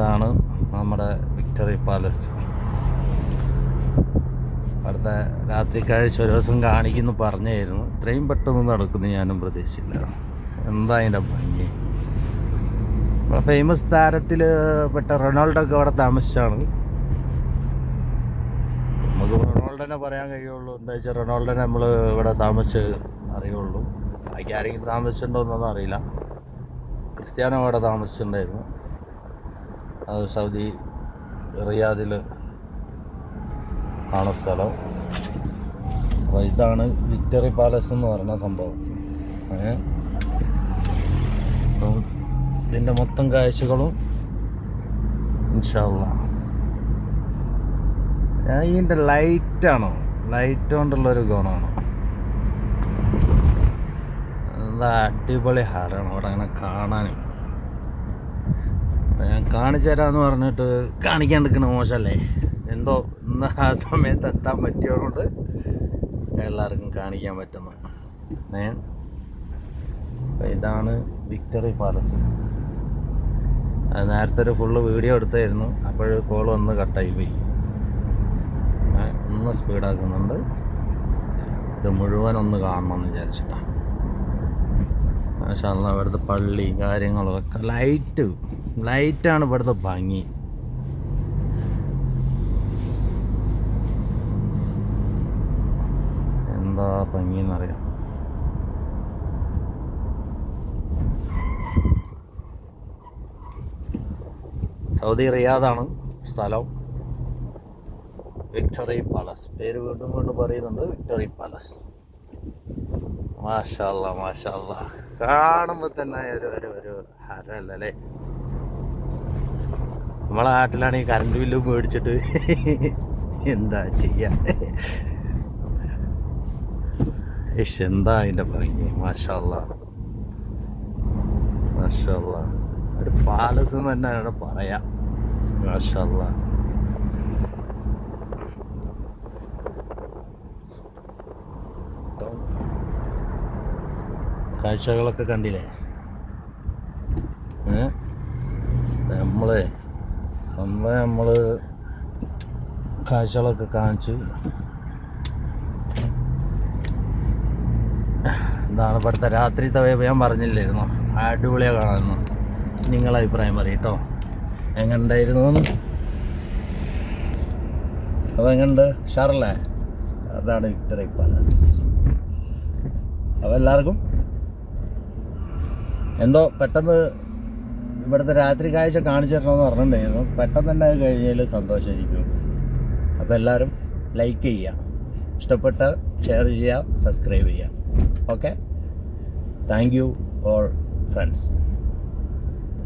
ഇതാണ് നമ്മുടെ victory palace. അടുത്ത രാത്രി കാഴ്ച ഒരു ദിവസം കാണിക്കുന്നു പറഞ്ഞായിരുന്നു. ഇത്രയും പെട്ടെന്ന് നടക്കുന്നു ഞാനും പ്രതീക്ഷിച്ചില്ല. എന്താ അതിന്റെ ഭംഗി? നമ്മുടെ ഫേമസ് താരത്തിൽ പെട്ട റൊണാൾഡോ ഒക്കെ അവിടെ താമസിച്ചാണ്. നമുക്ക് റൊണാൾഡോനെ പറയാൻ കഴിയുള്ളൂ. എന്താ വെച്ചാൽ റൊണാൾഡോനെ നമ്മൾ ഇവിടെ താമസിച്ച് അറിയുള്ളൂ. ബാക്കി ആരെങ്കിലും താമസിച്ചിട്ടുണ്ടോ എന്നൊന്നും അറിയില്ല. ക്രിസ്ത്യാനോ അവിടെ താമസിച്ചിട്ടുണ്ടായിരുന്നു. സൗദി റിയാദിൽ ആണ് സ്ഥലം. അപ്പോൾ ഇതാണ് വിക്ടറി പാലസ് എന്ന് പറയുന്ന സംഭവം. ഇതിന്റെ മൊത്തം കാഴ്ചകളും ഇൻഷാള്ള ഇതിന്റെ ലൈറ്റാണോ ലൈറ്റ് കൊണ്ടുള്ളൊരു ഗുണമാണ്. അടിപൊളി ഹാരാണ് അവിടെ അങ്ങനെ കാണാനും. ഞാൻ കാണിച്ചു തരാമെന്ന് പറഞ്ഞിട്ട് കാണിക്കാൻ നിൽക്കണ മോശമല്ലേ? എന്തോ ഇന്ന് ആ സമയത്ത് എത്താൻ പറ്റിയതുകൊണ്ട് എല്ലാവർക്കും കാണിക്കാൻ പറ്റുന്നു. ഏ? ഇതാണ് വിക്ടറി പാലസ് അത് നേരത്തെ ഒരു ഫുള്ള് വീഡിയോ എടുത്തായിരുന്നു. അപ്പോൾ കോൾ ഒന്ന് കട്ടായി പോയി. ഒന്ന് സ്പീഡാക്കുന്നുണ്ട് ഇത് മുഴുവൻ ഒന്ന് കാണണമെന്ന് വിചാരിച്ചിട്ടാണ് മാഷാ അല്ലാ ഇവിടുത്തെ പള്ളി കാര്യങ്ങളൊക്കെ ലൈറ്റ് ലൈറ്റാണ് ഇവിടുത്തെ ഭംഗി. എന്താ ഭംഗി എന്നറിയാം സൗദി റിയാദാണ് സ്ഥലം. Victory palace. പേര് വീണ്ടും വീണ്ടും പറയുന്നുണ്ട് വിക്ടറി പാലസ്. മാഷാല്ല മാഷല്ല. കാണുമ്പോൾ തന്നെ ഒരു ഒരു ഒരു ഹരല്ലേ നമ്മളെ നാട്ടിലാണെങ്കിൽ കറണ്ട് ബില്ല് മേടിച്ചിട്ട് എന്താ ചെയ്യാ? ഇഷ് എന്താ അതിന്റെ ഭംഗി? മാഷല്ല മാഷല്ല ഒരു പാലസ് എന്ന് തന്നെയാണ് പറയാ. മാഷല്ല കാഴ്ചകളൊക്കെ കണ്ടില്ലേ? നമ്മളെ സംഭവം നമ്മൾ കാഴ്ചകളൊക്കെ കാണിച്ച് എന്താണ് ഇവിടുത്തെ രാത്രി വൈബ് ഞാൻ പറഞ്ഞില്ലായിരുന്നു? അടിപൊളിയാണ് കാണാമെന്ന് നിങ്ങളെ അഭിപ്രായം പറയട്ടോ എങ്ങനെയുണ്ടായിരുന്നു എന്ന്? അപ്പോൾ എങ്ങനെയുണ്ട് ഷാറല്ലേ അതാണ് വിക്ടറി പാലസ്. അപ്പോൾ എല്ലാവർക്കും എന്തോ പെട്ടെന്ന് ഇവിടുത്തെ രാത്രി കാഴ്ച കാണിച്ചു തരണമെന്ന് പറഞ്ഞിട്ടുണ്ടായിരുന്നു. പെട്ടെന്ന് തന്നെ അത് കഴിഞ്ഞാൽ സന്തോഷമായിരിക്കും അപ്പോൾ എല്ലാവരും ലൈക്ക് ചെയ്യുക. ഇഷ്ടപ്പെട്ട ഷെയർ ചെയ്യുക സബ്സ്ക്രൈബ് ചെയ്യുക. Okay thank you all friends